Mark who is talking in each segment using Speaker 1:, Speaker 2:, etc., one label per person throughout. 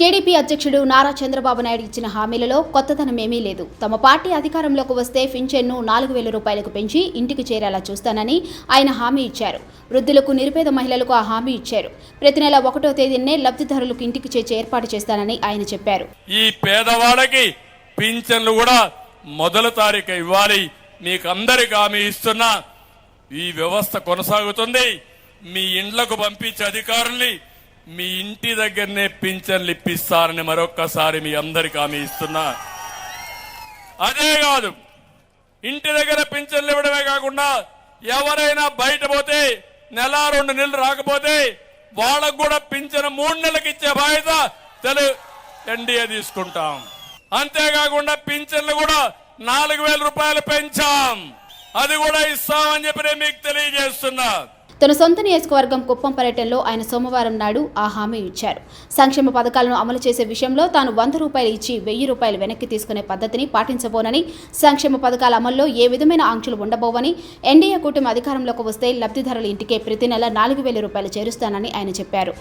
Speaker 1: TDP అధ్యక్షుడు నారా చంద్రబాబు నాయుడు ఇచ్చిన హామీలలో కొత్తదనమేమీ లేదు. తమ పార్టీ అధికారంలోకి వస్తే పింఛన్ను నాలుగు వేల రూపాయలకు పెంచి ఇంటికి చేరేలా చూస్తానని ఆయన హామీ ఇచ్చారు. వృద్ధులకు నిరుపేద మహిళలకు ఆ హామీ ఇచ్చారు. ప్రతి నెల ఒకటో తేదీనే లబ్ధిదారులకు ఇంటికి చేర్చే ఏర్పాటు చేస్తానని ఆయన చెప్పారు.
Speaker 2: ఈ పేదవాళ్ళకి పింఛన్లు కూడా మొదలు తారీఖు ఇవ్వాలి. మీకు అందరికి హామీ ఇస్తున్నా. ఈ వ్యవస్థ కొనసాగుతుంది. మీ ఇండ్లకు పంపించే అధికారుల్ని మీ ఇంటి దగ్గరనే పింఛన్లు ఇప్పిస్తారని మరొక్కసారి మీ అందరికి హామీ ఇస్తున్నా. అదే కాదు ఇంటి దగ్గర పింఛన్లు ఇవ్వడమే కాకుండా ఎవరైనా బయట పోతే నెల రెండు నెలలు రాకపోతే వాళ్ళకు కూడా పింఛను మూడు నెలలకు ఇచ్చే బాధ్యత తెలు ఎన్డీఏ తీసుకుంటాం. అంతేకాకుండా పింఛన్లు కూడా నాలుగు వేల రూపాయలు పెంచాం. అది కూడా ఇస్తామని చెప్పి నేను మీకు తెలియజేస్తున్నా.
Speaker 1: తన సొంత నియోజకవర్గం కుప్పం పర్యటనలో ఆయన సోమవారం నాడు ఆ హామీ ఇచ్చారు. సంక్షేమ పథకాలను అమలు చేసే విషయంలో తాను వంద రూపాయలు ఇచ్చి వెయ్యి రూపాయలు వెనక్కి తీసుకునే పద్ధతిని పాటించబోనని సంక్షేమ పథకాల అమల్లో ఏ విధమైన ఆంక్షలు ఉండబోవని ఎన్డీఏ కూటమి అధికారంలోకి వస్తే లబ్ధిదారుల ఇంటికే ప్రతి నెల నాలుగు వేల రూపాయలు చేరుస్తానని ఆయన చెప్పారు.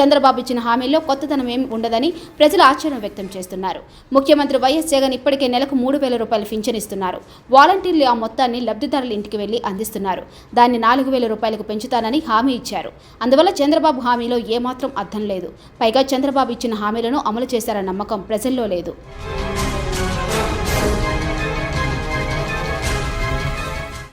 Speaker 1: చంద్రబాబు ఇచ్చిన హామీల్లో కొత్తదనం ఏమి ఉండదని ప్రజలు ఆశ్చర్యం వ్యక్తం చేస్తున్నారు. ముఖ్యమంత్రి వైఎస్ జగన్ ఇప్పటికే నెలకు మూడు వేల రూపాయలు పింఛన్ ఇస్తున్నారు. వాలంటీర్లు ఆ మొత్తాన్ని లబ్ధిదారుల ఇంటికి వెళ్ళి అందిస్తున్నారు. దాన్ని నాలుగు వేల రూపాయలకు పెంచుతానని హామీ ఇచ్చారు. అందువల్ల చంద్రబాబు హామీలో ఏమాత్రం అర్థం లేదు. పైగా చంద్రబాబు ఇచ్చిన హామీలను అమలు చేశారన్న నమ్మకం ప్రజల్లో లేదు.